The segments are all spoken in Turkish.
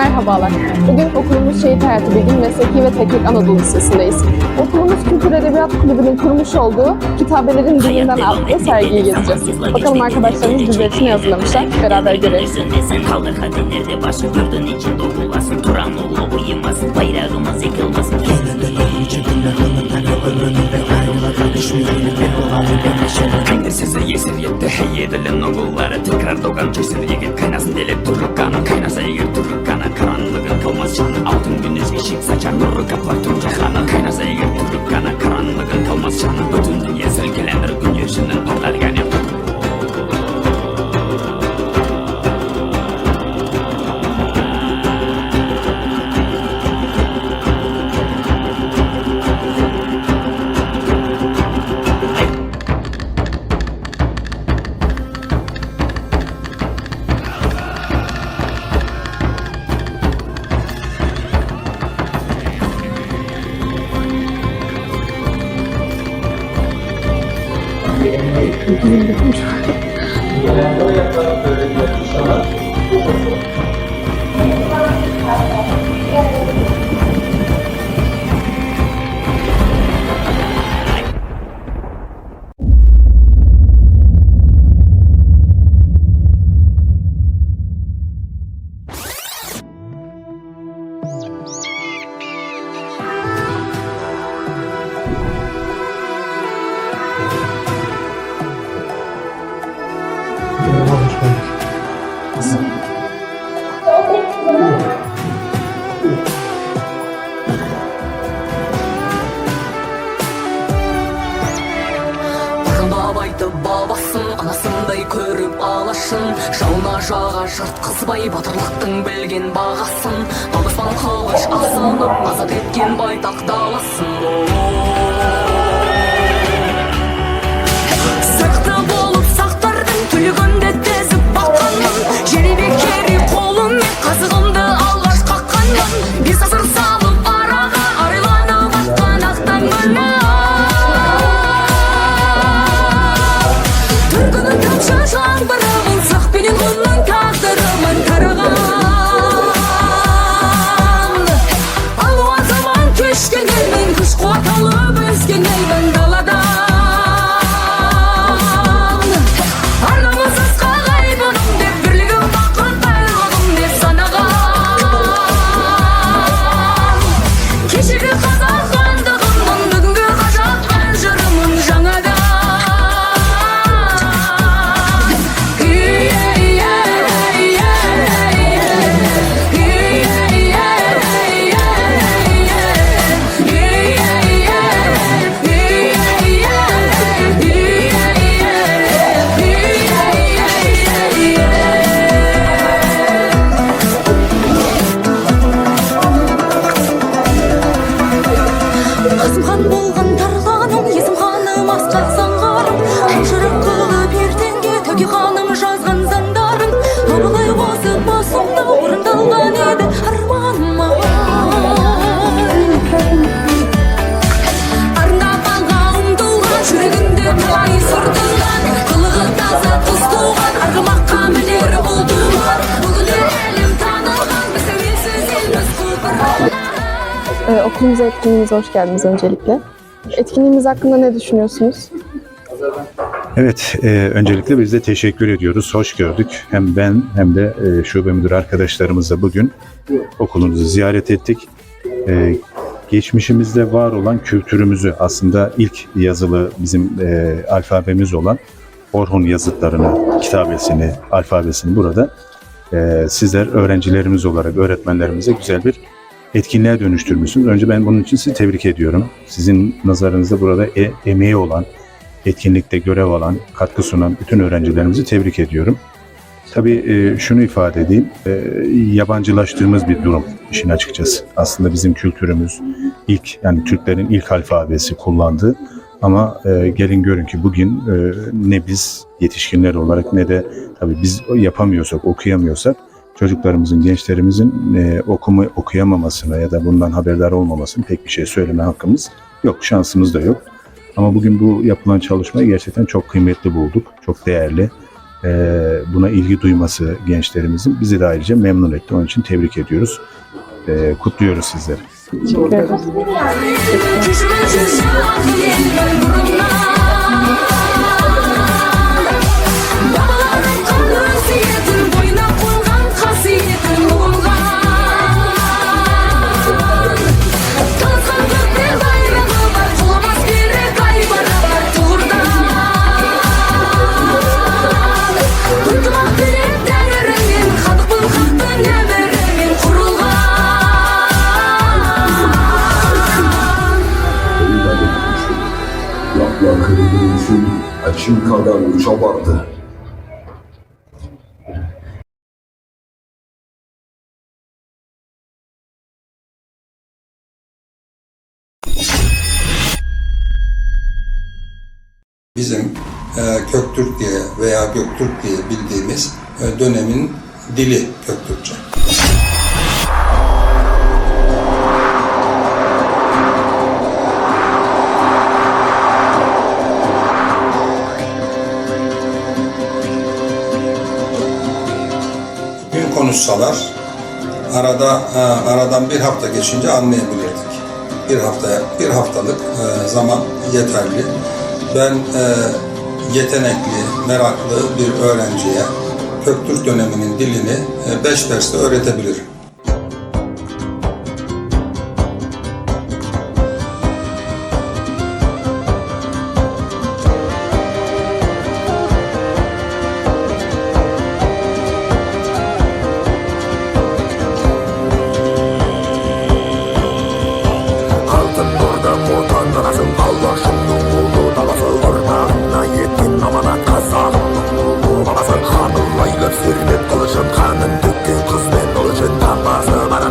Merhabalar. Bugün okulumuz Şehit Hayatı Bilgin Mesleki ve Teknik Anadolu Lisesi'ndeyiz. Okulumuz Kültür Edebiyat Kulübü'nün kurmuş olduğu kitabelerin dilinden adlı sergiyi gezeceğiz. Bakalım arkadaşlarımız bizler için ne hazırlamışlar. Beraber görelim. Sen kaldır hadi nerede başı gördün için dokulasın Turan oğlu uyumasın bayrağımız yıkılmasın Kendi size yesir yetti hey edilen oğulları. Tekrar doğan cesur yigit kaynasın delip durur kanı Kaynasa eğer durur kanı karanlığın kalmaz canı. Altın güneş ışık saçar nuru kaplar tüm Бабайды бабасын анасындай көріп алашын. Жауына жаға жыртқызбай батырлықтың білген бағасын. Алыстан қылыш асынып азат еткен байтақ даласын. Сақты болып сақтардың түлігінде Ee, okulumuza etkinliğimize hoş geldiniz öncelikle. Etkinliğimiz hakkında ne düşünüyorsunuz? Evet, e, öncelikle biz de teşekkür ediyoruz. Hoş gördük. Hem ben hem de e, şube müdür arkadaşlarımızla bugün okulumuzu ziyaret ettik. E, geçmişimizde var olan kültürümüzü aslında ilk yazılı bizim e, alfabemiz olan Orhun yazıtlarını, kitabesini, alfabesini burada e, sizler öğrencilerimiz olarak öğretmenlerimize güzel bir etkinliğe dönüştürmüşsünüz. Önce ben bunun için sizi tebrik ediyorum. Sizin nazarınızda burada e- emeği olan, etkinlikte görev alan, katkı sunan bütün öğrencilerimizi tebrik ediyorum. Tabii e, şunu ifade edeyim, e, yabancılaştığımız bir durum işin açıkçası. Aslında bizim kültürümüz ilk, yani Türklerin ilk alfabesi kullandığı Ama e, gelin görün ki bugün e, ne biz yetişkinler olarak ne de tabii biz yapamıyorsak, okuyamıyorsak çocuklarımızın, gençlerimizin e, okuma okuyamamasına ya da bundan haberdar olmamasına pek bir şey söyleme hakkımız yok, şansımız da yok. Ama bugün bu yapılan çalışmayı gerçekten çok kıymetli bulduk, çok değerli. E, buna ilgi duyması gençlerimizin bizi de ayrıca memnun etti. Onun için tebrik ediyoruz, e, kutluyoruz sizleri. Teşekkür ederiz. Bizim e, Köktürk diye veya Göktürk diye bildiğimiz e, dönemin dili Köktürkçe. Gün konuşsalar arada e, aradan bir hafta geçince anlayabilirdik. Bir haftaya bir haftalık e, zaman yeterli. Ben e, yetenekli, meraklı bir öğrenciye Köktürk döneminin dilini 5 derste öğretebilirim.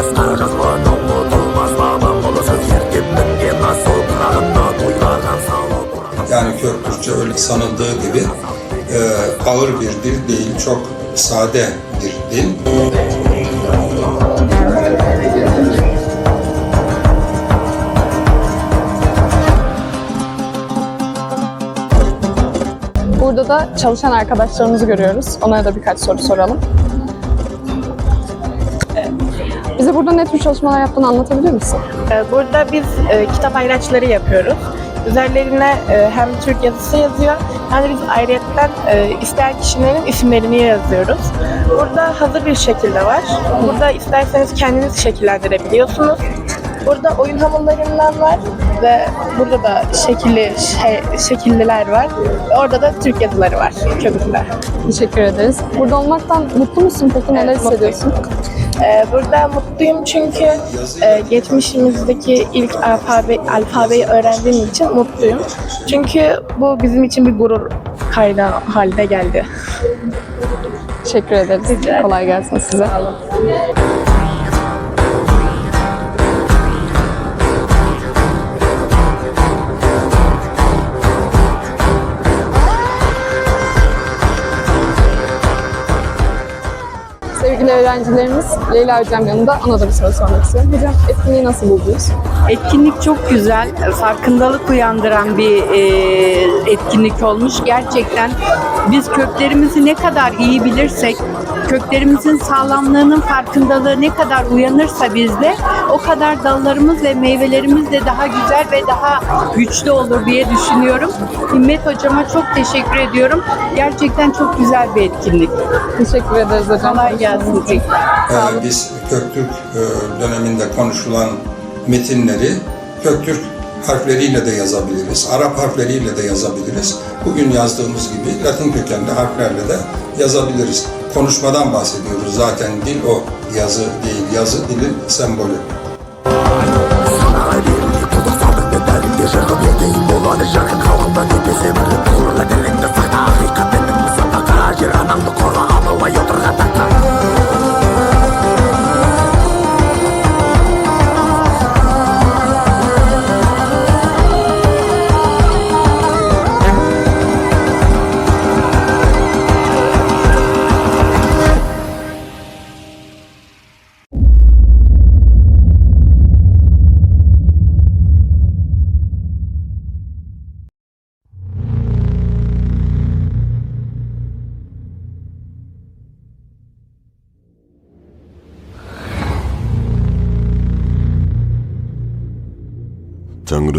olmaz Karagözman unutulmaz Babam olursun yerdimin yemez Sol kulağında duylardan sağ Yani Kürtçe öyle sanıldığı gibi e, ağır bir dil değil, çok sade bir dil. Burada da çalışan arkadaşlarımızı görüyoruz. Onlara da birkaç soru soralım. Burada ne tür çalışmalar yaptığını anlatabilir misin? Ee, Burada biz e, kitap ayraçları yapıyoruz. Üzerlerine e, hem Türk yazısı yazıyor hem de biz ayrıyetten e, isteyen kişilerin isimlerini yazıyoruz. Burada hazır bir şekilde var. Burada isterseniz kendiniz şekillendirebiliyorsunuz. Burada oyun hamurlarından var ve burada da şekilli şey, şekilliler var. Ve Orada da Türk yazıları var, kömürler. Teşekkür ederiz. Burada olmaktan mutlu musun peki? Neler Evet, hissediyorsun? Ee, burada mutluyum çünkü e, geçmişimizdeki ilk alfabe, alfabeyi öğrendiğim için mutluyum. Çünkü bu bizim için bir gurur kaynağı haline geldi. Teşekkür ederiz. Kolay gelsin size. Sevgili öğrencilerimiz, Leyla Hocam yanında ona da bir soru sormak istiyorum. Hocam etkinliği nasıl buldunuz? Etkinlik çok güzel, farkındalık uyandıran bir e, etkinlik olmuş. Gerçekten biz köklerimizi ne kadar iyi bilirsek, köklerimizin sağlamlığının farkındalığı ne kadar uyanırsa bizde, o kadar dallarımız ve meyvelerimiz de daha güzel ve daha güçlü olur diye düşünüyorum. Himmet hocama çok teşekkür ediyorum. Gerçekten çok güzel bir etkinlik. Teşekkür ederiz hocam. Kolay gelsin. Ee, biz Köktürk e, döneminde konuşulan metinleri Köktürk harfleriyle de yazabiliriz, Arap harfleriyle de yazabiliriz. Bugün yazdığımız gibi Latin kökenli harflerle de yazabiliriz. Konuşmadan bahsediyoruz. Zaten dil o. Yazı değil. Yazı dilin sembolü.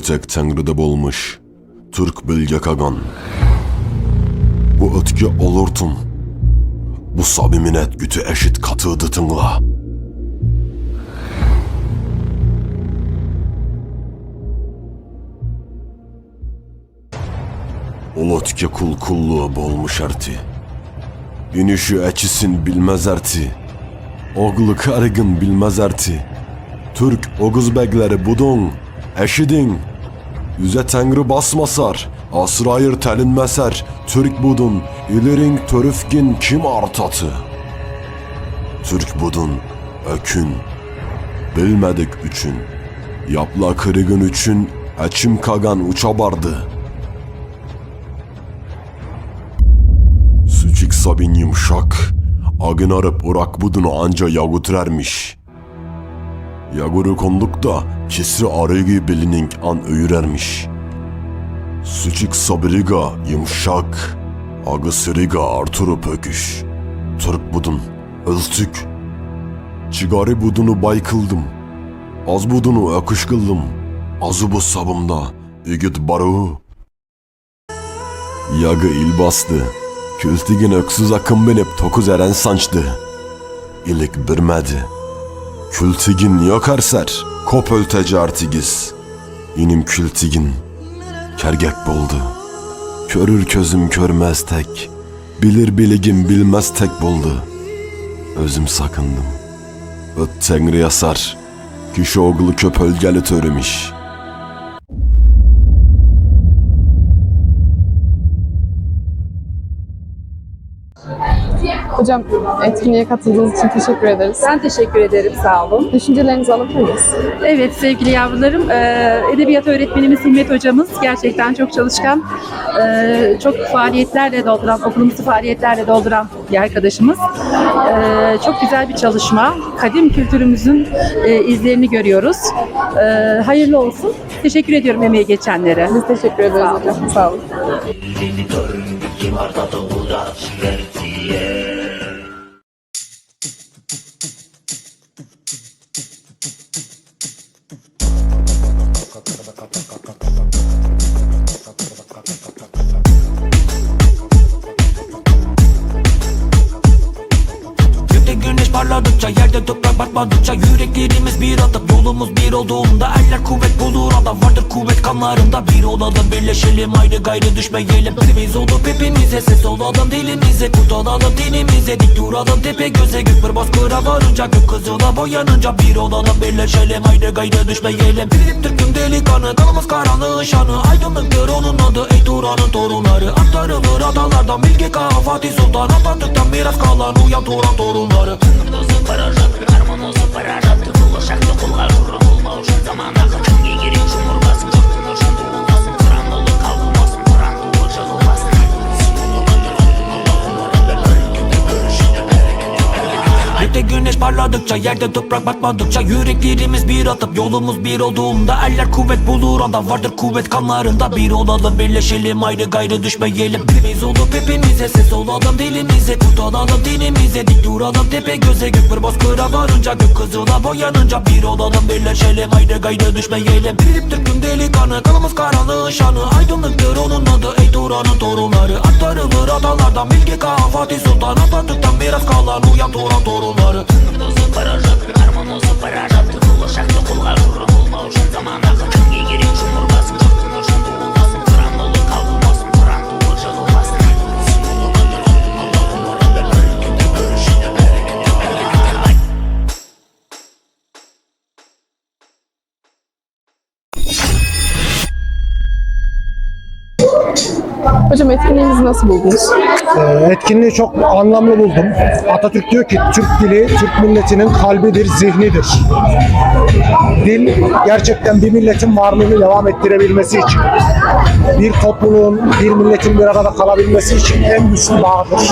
Tengri tek Tengri'de bulmuş. Türk bilge kagan. Bu ötki olurtum. Bu sabimin et gütü eşit katı dıtınla. Ulotke kul kulluğu bolmuş erti. İnişi eçisin bilmez erti. Oğlu karıgın bilmez erti. Türk Oguz begleri budun, eşidin. Yüze tengri basmasar, asrayır telinmeser. Türk budun, ilirin törüfkin kim artatı? Türk budun, ökün. Bilmedik üçün. Yapla kırıgın üçün, eçim kagan uçabardı. Süçik sabin yumuşak, agın arıp urak budunu anca yagutrermiş. Yaguru kondukta kesri arıgı bilinin an öğürermiş. Süçik sabiriga yumuşak, agı siriga artırıp öküş. Türk budun, öltük. Çigari budunu baykıldım. Az budunu öküş kıldım. Azı bu sabımda, igit baruğu. Yagı il bastı. Kültigin öksüz akın binip tokuz eren sançtı. İlik birmedi. Kültigin yakarser, kop ölteci artigiz. İnim kültigin, kergek buldu. Körür közüm körmez tek, bilir biligim bilmez tek buldu. Özüm sakındım. Öt tengri yasar, kişi oğlu köpölgeli törümüş. Hocam etkinliğe katıldığınız için teşekkür ederiz. Ben teşekkür ederim, sağ olun. Düşüncelerinizi alabilir miyiz? Evet sevgili yavrularım, e, edebiyat öğretmenimiz Himmet hocamız gerçekten çok çalışkan, e, çok faaliyetlerle dolduran, okulumuzu faaliyetlerle dolduran bir arkadaşımız. E, çok güzel bir çalışma, kadim kültürümüzün izlerini görüyoruz. Hayırlı olsun. Teşekkür ediyorum emeği geçenlere. Biz teşekkür ederiz hocam. Sağ olun. Gökte toprak batmadıkça Yüreklerimiz bir atıp yolumuz bir olduğunda Eller kuvvet bulur adam. Vardır kuvvet kanlarında Bir olalım birleşelim. Ayrı gayrı düşmeyelim. Birimiz olup hepimize ses olalım. Dilimize Kurtulalım dinimize dik duralım. Tepe göze Gök bir bozkıra varınca gök kızıla boyanınca Bir olalım birleşelim. Ayrı gayrı düşmeyelim. Birip Türk'üm delikanlı kanımız karanlığın şanı. Aydınlıktır onun adı ey Turan'ın torunları. Aktarılır atalardan bilgi kaha Fatih Sultan. Atatürk'ten miras kalan uyan Turan torunları. Olsun paraşatı Harman olsun paraşatı Bulaşaklı kullar kurun olma uşun zamanda Kimge güneş parladıkça yerde toprak batmadıkça Yüreklerimiz bir atıp yolumuz bir olduğunda Eller kuvvet bulur anda. Vardır kuvvet kanlarında Bir olalım birleşelim ayrı gayrı düşmeyelim. Birimiz olup hepimize ses olalım dilimize Kurtulalım dinimize dik duralım. Tepe göze Gök bir bozkıra varınca gök kızıla boyanınca Bir olalım birleşelim ayrı gayrı düşmeyelim. Birip Türk'üm delikanlı kanımız karanlığın şanı. Aydınlıktır onun adı ey Turan'ın torunları. Aktarılır atalardan bilgi Fatih Sultan. Atatürk'ten miras kalan uyan Turan torunları olsun paraşatı Harman olsun paraşatı Bulaşaklı kullar kurun olma uşun zamanda Kimge girin cumhurbaşın Hocam etkinliğimizi nasıl buldunuz? Ee, etkinliği çok anlamlı buldum. Atatürk diyor ki Türk dili Türk milletinin kalbidir, zihnidir. Dil gerçekten bir milletin varlığını devam ettirebilmesi için, bir topluluğun, bir milletin bir arada kalabilmesi için en güçlü bağdır.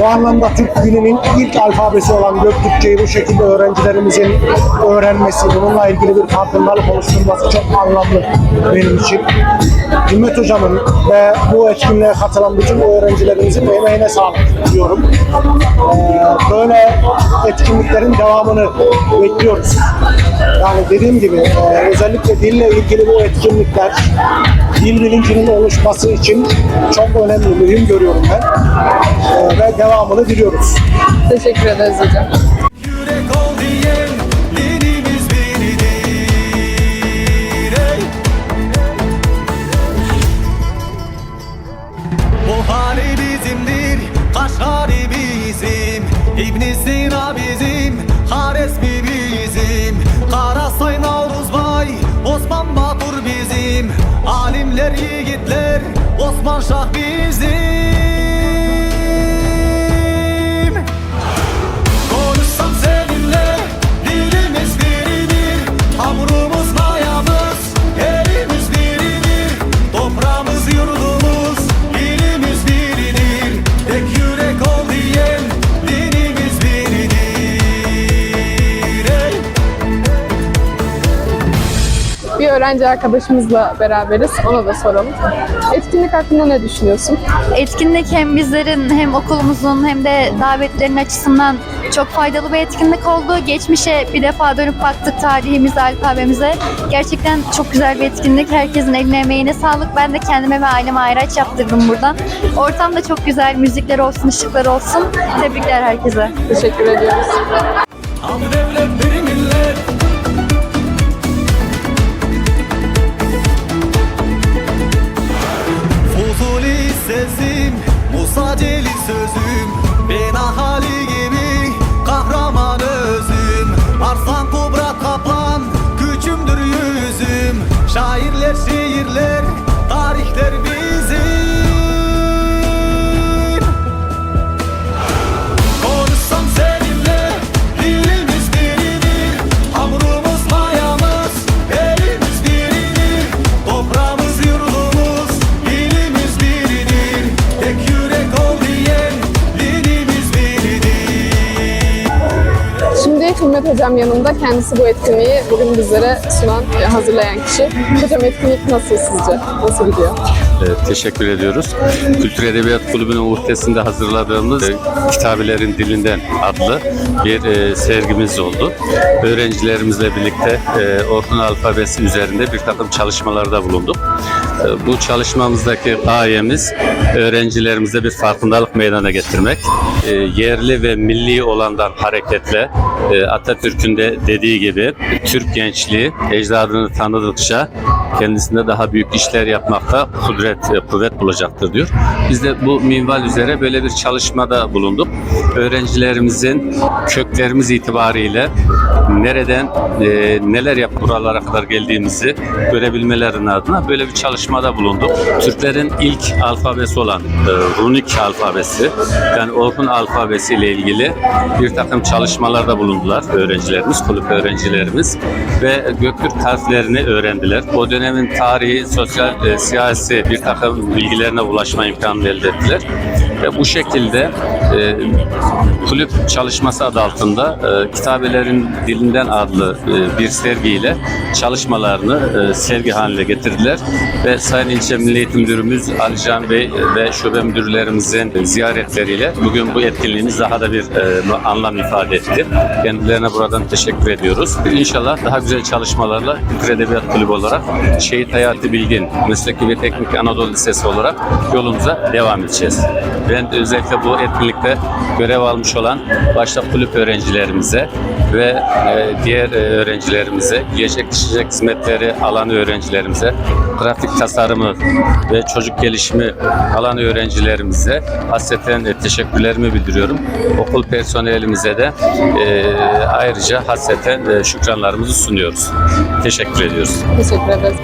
Bu anlamda Türk dilinin ilk alfabesi olan Göktürkçeyi bu şekilde öğrencilerimizin öğrenmesi, bununla ilgili bir farkındalık oluşturması çok anlamlı benim için. Himmet Hocam'ın ve bu etkinliğe katılan bütün öğrencilerimizin emeğine sağlık diyorum. Ee, böyle etkinliklerin devamını bekliyoruz. Yani dediğim gibi e, özellikle dille ilgili bu etkinlikler dil bilincinin oluşması için çok önemli, mühim görüyorum ben. E, ve devamını diliyoruz. Teşekkür ederiz hocam. Yürek ol diyen Buhari bizimdir, Kaşgari bizim. İbn Sina bizim, Haresmi bizim? Karasay Navruzbay, Osman Batur bizim. Alimler yiğitler, Osman Şah bizim Bir öğrenci arkadaşımızla beraberiz. Ona da soralım. Etkinlik hakkında ne düşünüyorsun? Etkinlik hem bizlerin hem okulumuzun hem de davetlerin açısından çok faydalı bir etkinlik oldu. Geçmişe bir defa dönüp baktık tarihimize, alfabemize. Gerçekten çok güzel bir etkinlik. Herkesin eline emeğine sağlık. Ben de kendime ve aileme ayraç yaptırdım buradan. Ortam da çok güzel. Müzikler olsun, ışıklar olsun. Tebrikler herkese. Teşekkür ediyoruz. Musa Hikmet Hocam yanında. Kendisi bu etkinliği bugün bizlere sunan, hazırlayan kişi. Hocam etkinlik nasıl sizce? Nasıl gidiyor? Teşekkür ediyoruz. Kültür Edebiyat Kulübü'nün uhdesinde hazırladığımız e, Kitabelerin Dilinden adlı bir e, sergimiz oldu. Öğrencilerimizle birlikte e, alfabesi üzerinde bir takım çalışmalarda bulunduk. E, bu çalışmamızdaki gayemiz öğrencilerimize bir farkındalık meydana getirmek. Yerli ve milli olandan hareketle Atatürk'ün de dediği gibi Türk gençliği ecdadını tanıdıkça kendisinde daha büyük işler yapmakta kudret, e, kuvvet bulacaktır diyor. Biz de bu minval üzere böyle bir çalışmada bulunduk. Öğrencilerimizin köklerimiz itibariyle nereden e, neler yapıp buralara kadar geldiğimizi görebilmelerinin adına böyle bir çalışmada bulunduk. Türklerin ilk alfabesi olan e, runik alfabesi yani Orhun alfabesi ile ilgili bir takım çalışmalarda bulundular öğrencilerimiz, kulüp öğrencilerimiz ve Göktürk harflerini öğrendiler. O dönemin tarihi, sosyal, e, siyasi bir takım bilgilerine ulaşma imkanı elde ettiler. Ve bu şekilde e, kulüp çalışması adı altında e, Kitabelerin Dilinden adlı e, bir sergiyle çalışmalarını e, sergi haline getirdiler ve Sayın İlçe Milli Eğitim Müdürümüz Ali Can Bey ve şube müdürlerimizin ziyaretleriyle bugün bu etkinliğimiz daha da bir e, anlam ifade etti. Kendilerine buradan teşekkür ediyoruz. İnşallah daha güzel çalışmalarla Kültür Edebiyat Kulübü olarak Şehit Hayati Bilgin Mesleki ve Teknik Anadolu Lisesi olarak yolumuza devam edeceğiz. Ben özellikle bu etkinlikte görev almış olan başta kulüp öğrencilerimize ve e, diğer e, öğrencilerimize, yiyecek içecek hizmetleri alan öğrencilerimize, grafik tasarımı ve çocuk gelişimi alan öğrencilerimize hasreten e, teşekkürlerimi bildiriyorum. Okul personelimize de ayrıca hasreten şükranlarımızı sunuyoruz. Teşekkür ediyoruz. Teşekkür ederiz.